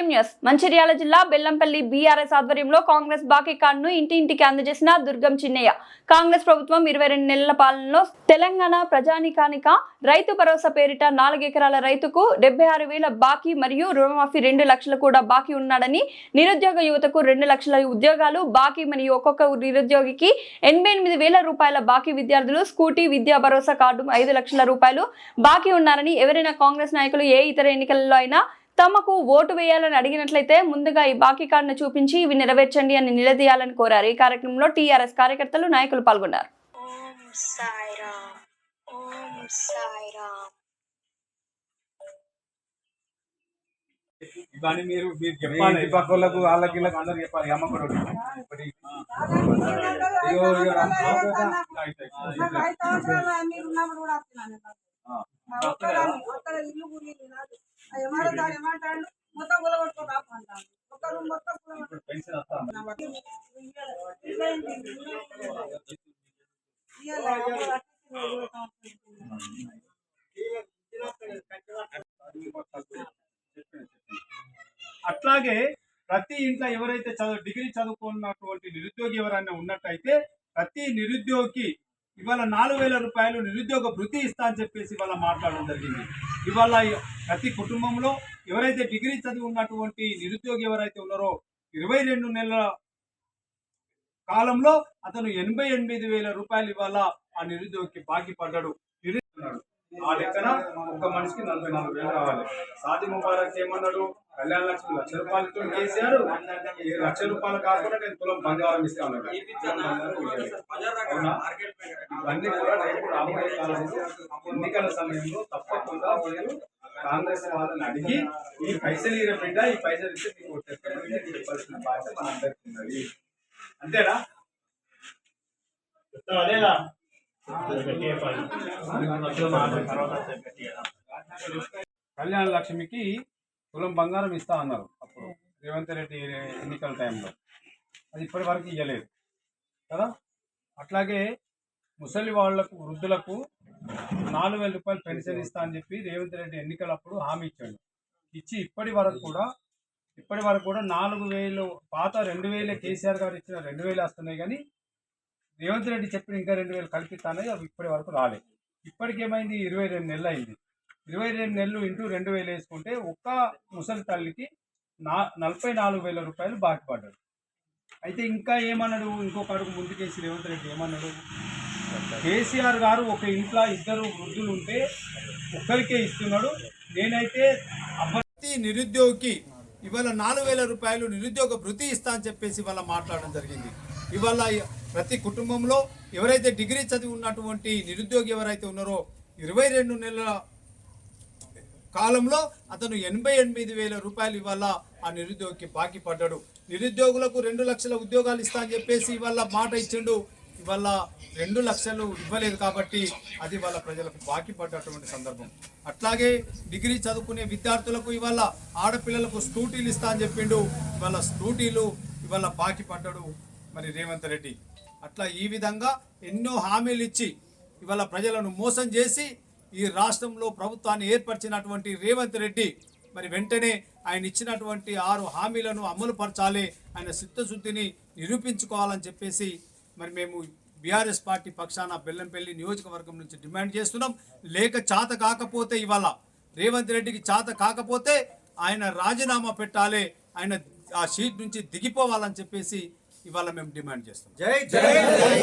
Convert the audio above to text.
AM news? Mancherial జిల్లా Bellampalli BRS ఆధ్వర్యంలో కాంగ్రెస్ బాకీ కార్డును ఇంటి ఇంటికి అందజేసిన దుర్గం చిన్నయ్య. కాంగ్రెస్ ప్రభుత్వం ఇరవై రెండు నెలల పాలనలో తెలంగాణ ప్రజానికానిక రైతు భరోసా పేరిట నాలుగు ఎకరాల రైతుకు డెబ్బై ఆరు వేల బాకీ మరియు రుణమాఫీ రెండు లక్షలు కూడా బాకీ ఉన్నాడని నిరుద్యోగ యువతకు రెండు లక్షల ఉద్యోగాలు బాకీ మరియు ఒక్కొక్క నిరుద్యోగికి ఎనభై ఎనిమిది వేల రూపాయల బాకీ విద్యార్థులు స్కూటీ విద్యా భరోసా కార్డు ఐదు లక్షల రూపాయలు బాకీ ఉన్నారని ఎవరైనా కాంగ్రెస్ నాయకులు ఏ ఇతర ఎన్నికలలో అయినా తమకు ఓటు వేయాలని అడిగినట్లయితే ముందుగా ఈ బాకీ కార్డును చూపించి ఇవి నెరవేర్చండి అని నిలదీయాలని కోరారు. ఈ కార్యక్రమంలో టీఆర్ఎస్ కార్యకర్తలు నాయకులు పాల్గొన్నారు. ఇవన్నీ మీరు మీరు చెప్పాలి. పక్క వాళ్ళకు వాళ్ళకి వీళ్ళకి అందరు చెప్పాలి. అమ్మ కూడా. అట్లాగే ప్రతి ఇంట్లో ఎవరైతే చదువు డిగ్రీ చదువుకున్నటువంటి నిరుద్యోగి ఎవరైనా ఉన్నట్టయితే ప్రతి నిరుద్యోగి ఇవాళ నాలుగు వేల రూపాయలు నిరుద్యోగ వృత్తి ఇస్తా అని చెప్పేసి ఇవాళ మాట్లాడడం జరిగింది. ఇవాళ ప్రతి కుటుంబంలో ఎవరైతే డిగ్రీ చదివి ఉన్నటువంటి నిరుద్యోగి ఎవరైతే ఉన్నారో ఇరవై రెండు నెలల కాలంలో అతను ఎనభై ఎనిమిది వేల రూపాయలు ఇవాళ ఆ నిరుద్యోగికి బాకీ పడ్డాడు. ఆ లెక్కన ఒక మనిషికి నలభై నాలుగు వేలు రావాలి సాది ముబారక్ ఏమన్నాడు? కళ్యాణ లక్ష్మి లక్ష రూపాయలతో కేసీఆర్ లక్ష రూపాయలు కాకుండా నేను తులం బంగారం ఇస్తా? ఇవన్నీ కూడా రేపు రాబోయే కాలంలో ఎన్నికల సమయంలో తప్పకుండా మీరు కాంగ్రెస్ వాళ్ళని అడిగి ఈ పైసలు ఇర బిడ్డ? ఈ పైసలు ఇస్తే మీకు చెప్పాల్సిన బాధ్యత మన అందరికీ ఉన్నది. అంతేనా? కళ్యాణ లక్ష్మికి తులం బంగారం ఇస్తా అన్నారు. రేవంత్ రెడ్డి ఎన్నికల టైంలో. అది ఇప్పటి వరకు ఇవ్వలేదు కదా? అట్లాగే ముసలి వాళ్ళకు వృద్ధులకు నాలుగు వేల రూపాయలు పెన్షన్ ఇస్తా అని చెప్పి రేవంత్ రెడ్డి ఎన్నికలప్పుడు హామీ ఇచ్చాడు. ఇచ్చి ఇప్పటి వరకు కూడా ఇప్పటి వరకు కూడా నాలుగు వేలు పాత రెండు వేలే కేసీఆర్ గారు ఇచ్చిన రెండు వేలు వస్తున్నాయి కానీ రేవంత్ రెడ్డి చెప్పిన ఇంకా రెండు వేలు కల్పిస్తానని అవి ఇప్పటి వరకు రాలేదు ఇప్పటికేమైంది ఇరవై రెండు నెలలు అయింది. ఇరవై రెండు నెలలు ఇంటూ రెండు వేలు వేసుకుంటే ఒక్క ముసలి తల్లికి నా నలభై నాలుగు వేల రూపాయలు బాకీ పడ్డాడు అయితే ఇంకా ఏమన్నాడు? ఇంకొక అడుగు ముందుకేసి రేవంత్ రెడ్డి ఏమన్నాడు? కేసీఆర్ గారు ఒక ఇంట్లో ఇద్దరు వృద్ధులు ఉంటే ఒక్కరికే ఇస్తున్నాడు. నేనైతే ప్రతి నిరుద్యోగికి ఇవాళ నాలుగు వేల రూపాయలు నిరుద్యోగ భృతి ఇస్తా అని చెప్పేసి ఇవాళ మాట్లాడడం జరిగింది. ఇవాళ ప్రతి కుటుంబంలో ఎవరైతే డిగ్రీ చదివి ఉన్నటువంటి నిరుద్యోగి ఎవరైతే ఉన్నారో ఇరవై రెండు నెలల కాలంలో అతను ఎనభై ఎనిమిది వేల రూపాయలు ఇవాళ ఆ నిరుద్యోగికి బాకీ పడ్డాడు. నిరుద్యోగులకు రెండు లక్షల ఉద్యోగాలు ఇస్తా అని చెప్పేసి ఇవాళ మాట ఇచ్చిండు. ఇవాళ రెండు లక్షలు ఇవ్వలేదు కాబట్టి అది వాళ్ళ ప్రజలకు బాకీ పడ్డటువంటి సందర్భం. అట్లాగే డిగ్రీ చదువుకునే విద్యార్థులకు ఇవాళ ఆడపిల్లలకు స్కూటీలు ఇస్తా అని చెప్పిండు. ఇవాళ స్కూటీలు ఇవాళ బాకీ పడ్డాడు మరి రేవంత్ రెడ్డి. అట్లా ఈ విధంగా ఎన్నో హామీలు ఇచ్చి ఇవాళ ప్రజలను మోసం చేసి ఈ రాష్ట్రంలో ప్రభుత్వాన్ని ఏర్పరిచినటువంటి రేవంత్ రెడ్డి మరి వెంటనే ఆయన ఇచ్చినటువంటి ఆరు హామీలను అమలు పరచాలి ఆయన చిత్తశుద్ధిని నిరూపించుకోవాలని చెప్పేసి మరి మేము బీఆర్ఎస్ పార్టీ పక్షాన బెల్లంపల్లి నియోజకవర్గం నుంచి డిమాండ్ చేస్తున్నాం. లేక చాత కాకపోతే ఇవాళ రేవంత్ రెడ్డికి చాత కాకపోతే ఆయన రాజీనామా పెట్టాలి ఆయన ఆ సీట్ నుంచి దిగిపోవాలని చెప్పేసి ఇవాళ మేము డిమాండ్ చేస్తాం